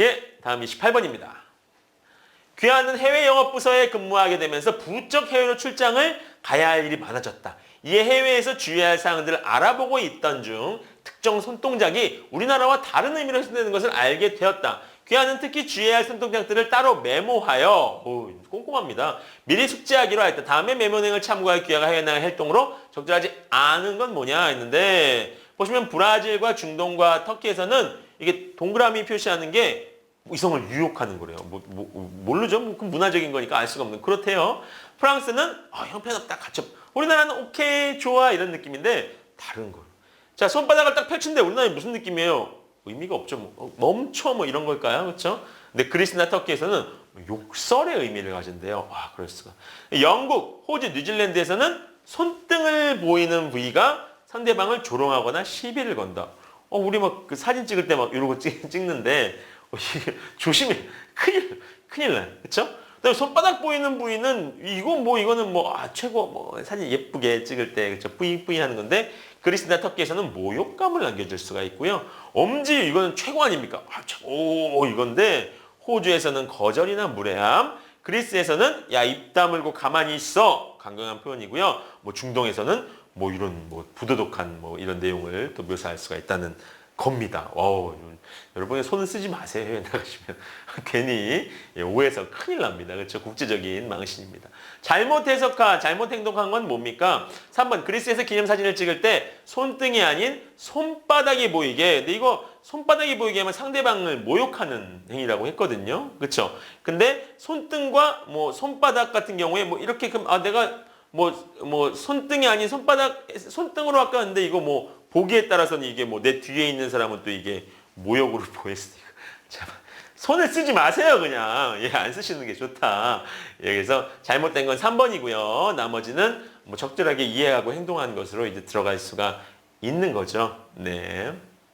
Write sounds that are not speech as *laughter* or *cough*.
예, 다음 28번입니다. 귀하는 해외 영업 부서에 근무하게 되면서 부쩍 해외로 출장을 가야 할 일이 많아졌다. 이에 해외에서 주의할 사항들을 알아보고 있던 중 특정 손동작이 우리나라와 다른 의미로 해석되는 것을 알게 되었다. 귀하는 특히 주의해야 할 손동작들을 따로 메모하여 오, 꼼꼼합니다. 미리 숙지하기로 했다. 다음에 메모행을 참고할 귀하가 해외 나갈 활동으로 적절하지 않은 건 뭐냐 했는데 보시면 브라질과 중동과 터키에서는 이게 동그라미 표시하는 게 이성을 유혹하는 거래요. 뭐, 뭐, 모르죠. 뭐, 그 문화적인 거니까 알 수가 없는. 그렇대요. 프랑스는 아, 형편없다. 갖춰. 우리나라는 오케이, 좋아 이런 느낌인데 다른 거예요. 자, 손바닥을 딱 펼친데 우리나라에 무슨 느낌이에요? 의미가 없죠. 뭐, 어, 멈춰 뭐 이런 걸까요? 그렇죠? 근데 그리스나 터키에서는 욕설의 의미를 가진대요. 와, 그럴 수가. 영국, 호주, 뉴질랜드에서는 손등을 보이는 부위가 상대방을 조롱하거나 시비를 건다. 어, 우리 막 그 사진 찍을 때 막 이러고 찍, 찍는데 어, 이게 *laughs* 조심해. 큰일, 큰일 나. 그쵸? 그다음에 손바닥 보이는 부위는 이거 뭐 이거는 뭐 아, 최고 뭐 사진 예쁘게 찍을 때 그쵸? 뿌잉뿌잉 하는 건데 그리스나 터키에서는 모욕감을 남겨줄 수가 있고요. 엄지 이거는 최고 아닙니까? 아, 최고 이건데 호주에서는 거절이나 무례함, 그리스에서는 야 입 다물고 가만히 있어 강경한 표현이고요. 뭐 중동에서는 뭐 이런 뭐 부도덕한 뭐 이런 내용을 또 묘사할 수가 있다는 겁니다. 어우, 여러분의 손을 쓰지 마세요. *laughs* 해외 나가시면. 괜히 예, 오해해서 큰일 납니다. 그렇죠? 국제적인 망신입니다. 잘못 해석한, 잘못 행동한 건 뭡니까? 3번, 그리스에서 기념사진을 찍을 때 손등이 아닌 손바닥이 보이게. 근데 이거 손바닥이 보이게 하면 상대방을 모욕하는 행위라고 했거든요. 그렇죠? 근데 손등과 뭐 손바닥 같은 경우에 뭐 이렇게 그럼 아 내가 뭐, 뭐, 손등이 아닌 손바닥, 손등으로 아까는데 이거 뭐, 보기에 따라서는 이게 뭐, 내 뒤에 있는 사람은 또 이게 모욕으로 *laughs* 있고. 참, 손을 쓰지 마세요, 그냥. 예, 안 쓰시는 게 좋다. 예, 그래서 잘못된 건 3번이고요. 나머지는 뭐 적절하게 이해하고 행동하는 것으로 이제 들어갈 수가 있는 거죠. 네.